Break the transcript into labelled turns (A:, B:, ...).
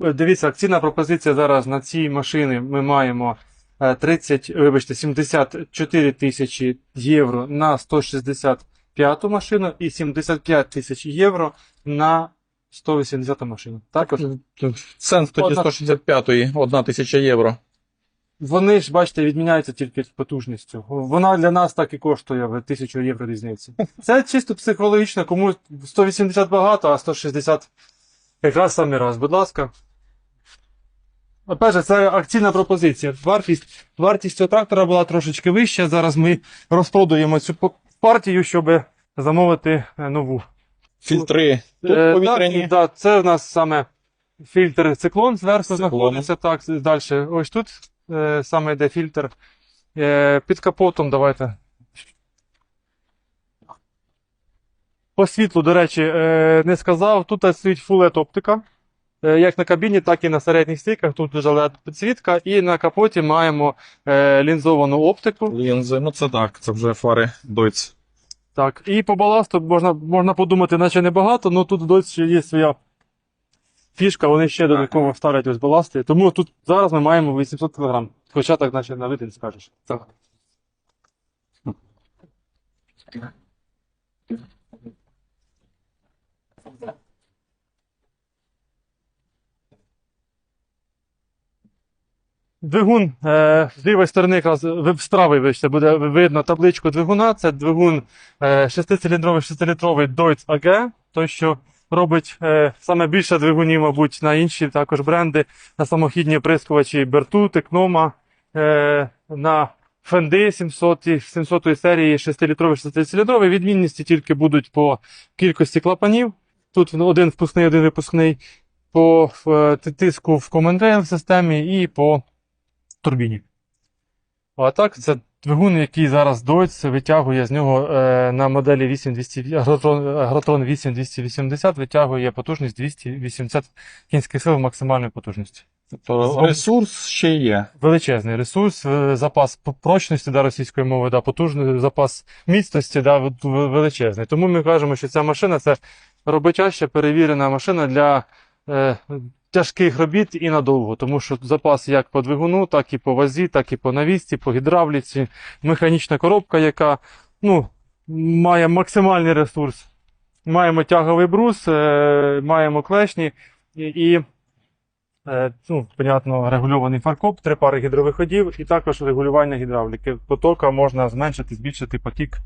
A: Е, Дивіться, акційна пропозиція зараз на ці машини ми маємо е, 30, вибачте, 74 тисячі євро на 165 машину і 75 тисяч євро на 180 машину. Також
B: Цент тоді 165-ї, 1 тисяча євро.
A: вони ж, бачите, відміняються тільки потужністю. Вона для нас так і коштує в 1000 євро різниці. Це чисто психологічно, кому 180 багато, а 160 якраз самий раз. Будь ласка. Опять же, це акційна пропозиція. Вартість, вартість цього трактора була трошечки вища. Зараз ми розпродуємо цю партію, щоб замовити е, нову.
B: Фільтри
A: Е,
B: повітряні.
A: Так, да, це в нас саме фільтр циклон зверху
B: Циклон.
A: знаходиться. Так, далі. Ось тут е, саме йде фільтр. Е, під капотом давайте. По світлу, до речі, е, не сказав. Тут стоїть LED оптика. Е, як на кабіні, так і на середніх стійках. Тут дуже LED підсвітка. І на капоті маємо е, лінзовану оптику.
B: Лінзи, ну це так, це вже фари Deutz.
A: Так, і по баласту можна, можна подумати, наче небагато, але тут досі ще є своя фішка, вони ще додатково ставлять ось баласти. Тому тут зараз ми маємо 800 кг. Хоча так, наче на не скажеш. Так. Двигун е, з лівої сторони, якраз з правої вибачте, буде видно табличку двигуна. Це двигун е, 6-циліндровий 6-літровий Deutz AG, той, що робить е, саме більше двигунів, мабуть, на інші також бренди, на самохідні прискувачі Bertut, Knoma, е, на Фенди 700, 700 серії 6-літровий 6-циліндровий. Відмінності тільки будуть по кількості клапанів. Тут один впускний, один випускний, по е, тиску в Common Rail системі і по турбіні. А так, це двигун, який зараз Deutz витягує з нього е, на моделі 8200, Агротрон, Агротрон 8280 витягує потужність 280 кінських сил максимальної потужності.
B: Тобто ресурс ще є.
A: Величезний ресурс, е, запас прочності да, російської мови, да, потужний запас міцності да, в- в- величезний. Тому ми кажемо, що ця машина це роботяща, перевірена машина для е, тяжких робіт і надовго. Тому що запас як по двигуну, так і по вазі, так і по навісці, по гідравліці. Механічна коробка, яка ну, має максимальний ресурс. Маємо тяговий брус, е, маємо клешні і. Е, Ну, понятно, регульований фаркоп, три пари гідровиходів і також регулювання гідравліки. Потока можна зменшити, збільшити потік